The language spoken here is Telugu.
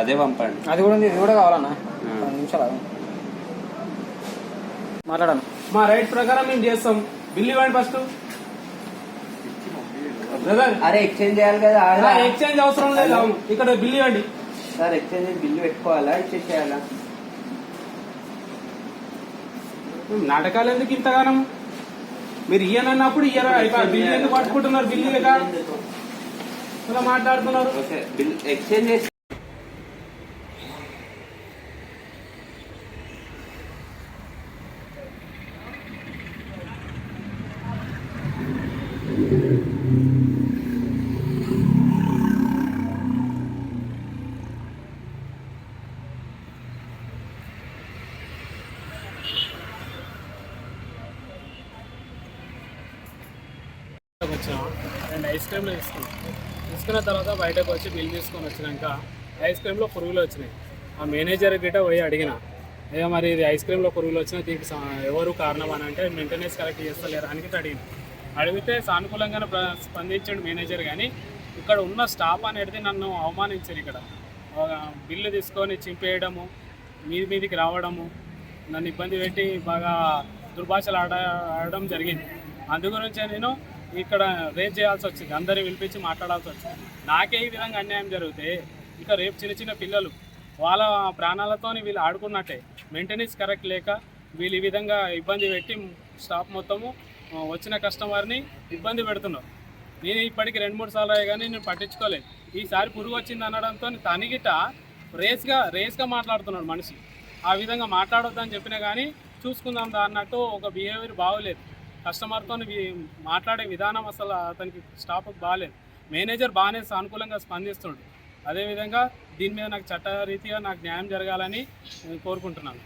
అదే పంపండి. అది కూడా ఇది కూడా కావాలన్నా? నిమిషాలు. మాట్లాడాను? మా రైట్ ప్రకారం మేము చేస్తాం? బిల్ ఇవ్వండి ఫస్ట్. బ్రదర్ అరే ఎక్స్చేంజ్ చేయాలి కదా ఎక్స్చేంజ్ అవసరం లేదు అవును. ఇక్కడ బిల్ ఇవ్వండి. సార్ ఎక్స్చేంజ్ బిల్లు పెట్టుకోవాలా? ఇచ్చేసేయాలా నాటకాలు ఎందుకు ఇంతగానం? మీరు ఇయ్యనన్నప్పుడు ఇయ్యరా? అయిపోయి బిల్ ఎందుకు పట్టుకుంటున్నారు? బిల్ ఇయ్యక ఇలా మాట్లాడుతున్నారు. ఎక్స్చేంజ్ వచ్చాము రెండు ఐస్ క్రీమ్లో తీసుకున్నాం. తీసుకున్న తర్వాత బయటకు వచ్చి బిల్ తీసుకొని వచ్చినాక ఐస్ క్రీమ్లో పురుగులు వచ్చినాయి. ఆ మేనేజర్ గిట్ట పోయి అడిగిన అయ్యా మరి ఇది ఐస్ క్రీమ్లో పురుగులు వచ్చినా దీనికి ఎవరు కారణం? అని అంటే మెయింటెనెన్స్ కరెక్ట్ చేస్తలేరు అని గిట్ట అడిగిన. అడిగితే సానుకూలంగానే ప్ర- స్పందించాడు మేనేజర్ కానీ ఇక్కడ ఉన్న స్టాఫ్ అనేది నన్ను అవమానించారు ఇక్కడ. బిల్లు తీసుకొని చింపేయడము మీది మీదికి రావడము నన్ను ఇబ్బంది పెట్టి బాగా దుర్భాషలు ఆడ ఆడడం జరిగింది. అందుగురించే నేను ఇక్కడ రేట్ చేయాల్సి వచ్చింది. అందరిని పిలిపించి మాట్లాడాల్సి వచ్చింది. నాకే ఈ విధంగా అన్యాయం జరిగితే ఇంకా రేపు చిన్న చిన్న పిల్లలు వాళ్ళ ప్రాణాలతో వీళ్ళు ఆడుకున్నట్టే. మెయింటెనెన్స్ కరెక్ట్ లేక వీళ్ళు ఈ విధంగా ఇబ్బంది పెట్టి స్టాఫ్ మొత్తము వచ్చిన కస్టమర్ని ఇబ్బంది పెడుతున్నావు నేను ఇప్పటికి రెండు మూడు సార్లు అయ్యా కానీ నేను పట్టించుకోలేదు. ఈసారి పురుగు వచ్చింది అనడంతో తనిగిట రేస్గా రేస్గా మాట్లాడుతున్నాడు మనిషి. ఆ విధంగా మాట్లాడొద్దని చెప్పినా కానీ చూసుకుందాం దా అన్నట్టు ఒక బిహేవియర్ బాగోలేదు. కస్టమర్తో మాట్లాడే విధానం అసలు అతనికి స్టాఫ్ బాగాలేదు మేనేజర్ బాగానే సానుకూలంగా స్పందిస్తున్నాడు. అదేవిధంగా దీని మీద నాకు చట్టరీతిగా నాకు న్యాయం జరగాలని నేను కోరుకుంటున్నాను.